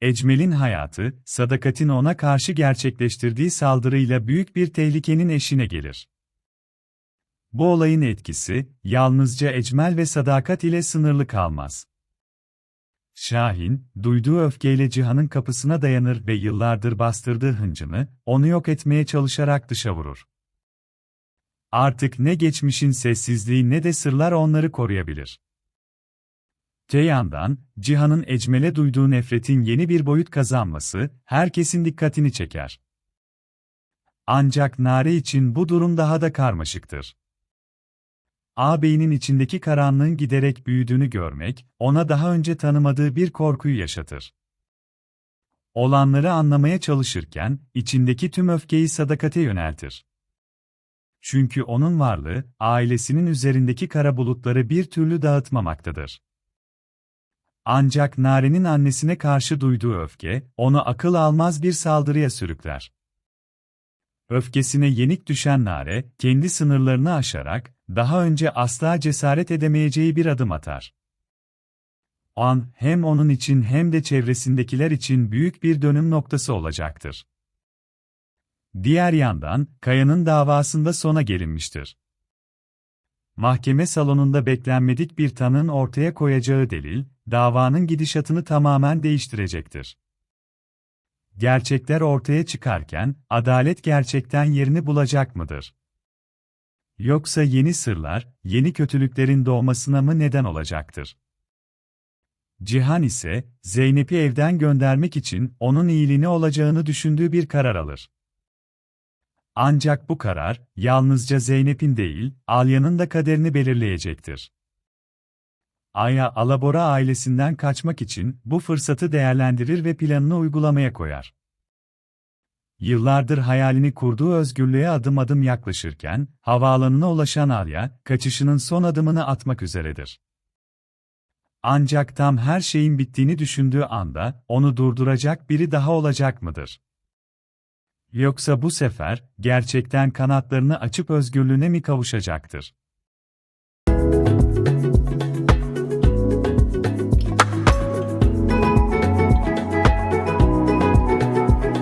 Ecmel'in hayatı, Sadakat'in ona karşı gerçekleştirdiği saldırıyla büyük bir tehlikenin eşine gelir. Bu olayın etkisi, yalnızca Ecmel ve Sadakat ile sınırlı kalmaz. Şahin, duyduğu öfkeyle Cihan'ın kapısına dayanır ve yıllardır bastırdığı hıncını, onu yok etmeye çalışarak dışa vurur. Artık ne geçmişin sessizliği ne de sırlar onları koruyabilir. Te yandan, Cihan'ın Ecmel'e duyduğu nefretin yeni bir boyut kazanması, herkesin dikkatini çeker. Ancak Nare için bu durum daha da karmaşıktır. Ağabeyinin içindeki karanlığın giderek büyüdüğünü görmek, ona daha önce tanımadığı bir korkuyu yaşatır. Olanları anlamaya çalışırken, içindeki tüm öfkeyi sadakate yöneltir. Çünkü onun varlığı, ailesinin üzerindeki kara bulutları bir türlü dağıtmamaktadır. Ancak Nare'nin annesine karşı duyduğu öfke, onu akıl almaz bir saldırıya sürükler. Öfkesine yenik düşen Nare, kendi sınırlarını aşarak, daha önce asla cesaret edemeyeceği bir adım atar. An, hem onun için hem de çevresindekiler için büyük bir dönüm noktası olacaktır. Diğer yandan, Kaya'nın davasında sona gelinmiştir. Mahkeme salonunda beklenmedik bir tanın ortaya koyacağı delil, davanın gidişatını tamamen değiştirecektir. Gerçekler ortaya çıkarken, adalet gerçekten yerini bulacak mıdır? Yoksa yeni sırlar, yeni kötülüklerin doğmasına mı neden olacaktır? Cihan ise, Zeynep'i evden göndermek için onun iyiliğine olacağını düşündüğü bir karar alır. Ancak bu karar, yalnızca Zeynep'in değil, Alya'nın da kaderini belirleyecektir. Aya Alabora ailesinden kaçmak için bu fırsatı değerlendirir ve planını uygulamaya koyar. Yıllardır hayalini kurduğu özgürlüğe adım adım yaklaşırken, havaalanına ulaşan Alya, kaçışının son adımını atmak üzeredir. Ancak tam her şeyin bittiğini düşündüğü anda, onu durduracak biri daha olacak mıdır? Yoksa bu sefer, gerçekten kanatlarını açıp özgürlüğüne mi kavuşacaktır?